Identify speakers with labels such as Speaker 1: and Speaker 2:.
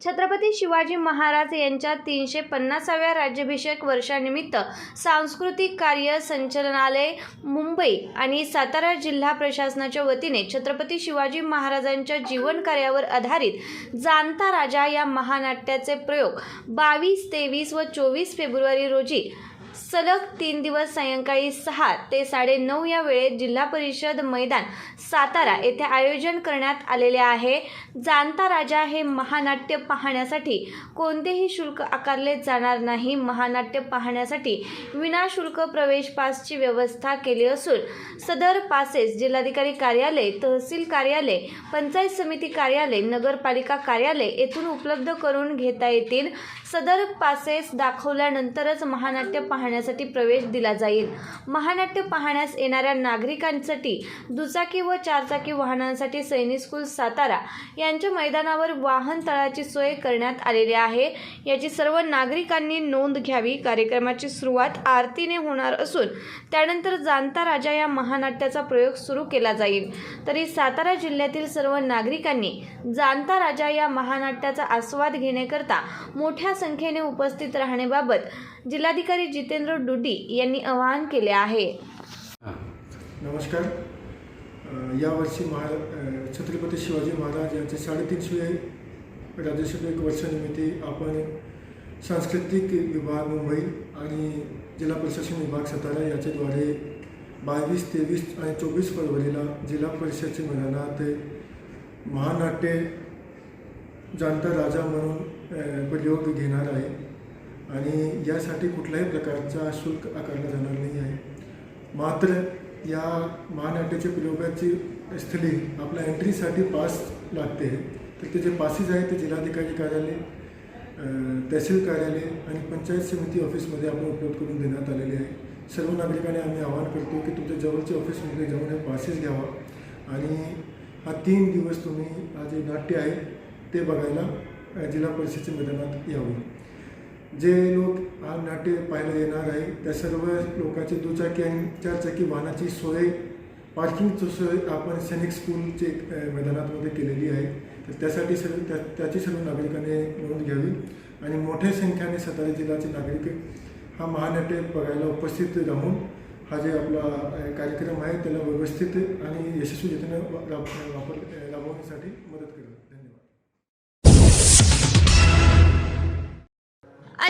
Speaker 1: छत्रपती शिवाजी महाराज यांच्या तीनशे पन्नासाव्या राज्याभिषेक वर्षानिमित्त सांस्कृतिक कार्य संचालनालय मुंबई आणि सातारा जिल्हा प्रशासनाच्या वतीने छत्रपती शिवाजी महाराजांच्या जीवन कार्यावर आधारित जाणता राजा या महानाट्याचे प्रयोग बावीस तेवीस व चोवीस फेब्रुवारी रोजी सलग तीन दिवस सायंकाळी सहा ते साडेनऊ या वेळेत जिल्हा परिषद मैदान सातारा येथे आयोजन करण्यात आलेले आहे. जाणता राजा हे महानाट्य पाहण्यासाठी कोणतेही शुल्क आकारले जाणार नाही. महानाट्य पाहण्यासाठी विनाशुल्क प्रवेश पासची व्यवस्था केली असून सदर पासेस जिल्हाधिकारी कार्यालय तहसील कार्यालय पंचायत समिती कार्यालय नगरपालिका कार्यालय येथून उपलब्ध करून घेता येतील. सदर पासेस दाखवल्यानंतरच महानाट्य पाहण्यासाठी प्रवेश दिला जाईल. महानाट्य पाहण्यास येणाऱ्या नागरिकांसाठी दुचाकी व चारचाकी वाहनांसाठी सैनिक स्कूल सातारा यांच्या मैदानावर वाहन तळाची सोय करण्यात आलेली आहे. याची सर्व नागरिकांनी नोंद घ्यावी. कार्यक्रमाची सुरुवात आरतीने होणार असून त्यानंतर जाणता राजा या महानाट्याचा प्रयोग सुरू केला जाईल. तरी सातारा जिल्ह्यातील सर्व नागरिकांनी जाणता राजा या महानाट्याचा आस्वाद घेण्याकरता मोठ्या संख्येने उपस्थित राहण्याबाबत जिल्हाधिकारी जितेंद्र डुडी यांनी आवाहन केले आहे.
Speaker 2: नमस्कार. यावर्षी महा छत्रपती शिवाजी महाराज यांचे साडेतीनशे राज्याभिषेक वर्षानिमित्त आपण सांस्कृतिक विभाग मुंबई आणि जिल्हा प्रशासन विभाग सातारा याच्याद्वारे बावीस तेवीस आणि चोवीस फरवरीला जिल्हा परिषदच्या मैदानात महानाट्य जाणता राजा म्हणून प्रयोग घेणार आहे. आणि यासाठी कुठल्याही प्रकारचा शुल्क आकारला जाणार नाही आहे. मात्र या महानाट्याच्या प्रयोगाची स्थळी आपल्या एंट्रीसाठी पास लागते. तर ते जे पासेस आहे ते जिल्हाधिकारी कार्यालय तहसील कार्यालय आणि पंचायत समिती ऑफिसमध्ये आपण उपलब्ध करून देण्यात आलेले आहे. सर्व नागरिकांनी आम्ही आवाहन करतो की तुमच्या जवळच्या ऑफिसमध्ये जाऊन हे पासेस घ्यावा. आणि हा तीन दिवस तुम्ही हा जे नाट्य आहे ते बघायला जिल्हा परिषदेच्या मैदानात यावं. जे लोक हा नाट्य पाहायला येणार आहे त्या सर्व लोकांची दुचाकी आणि चारचाकी वाहनाची सोय पार्किंगची सोय आपण सैनिक स्कूलचे अ, मैदानामध्ये केलेली आहे. तर त्यासाठी सर्व त्या त्याची सर्व नागरिकांनी नोंद घ्यावी आणि मोठ्या संख्येने सातारा जिल्ह्याचे नागरिक हा महानाट्य बघायला उपस्थित राहून हा जे आपला कार्यक्रम आहे त्याला व्यवस्थित आणि यशस्वी रीतीने वापर राबवण्यासाठी मदत करेल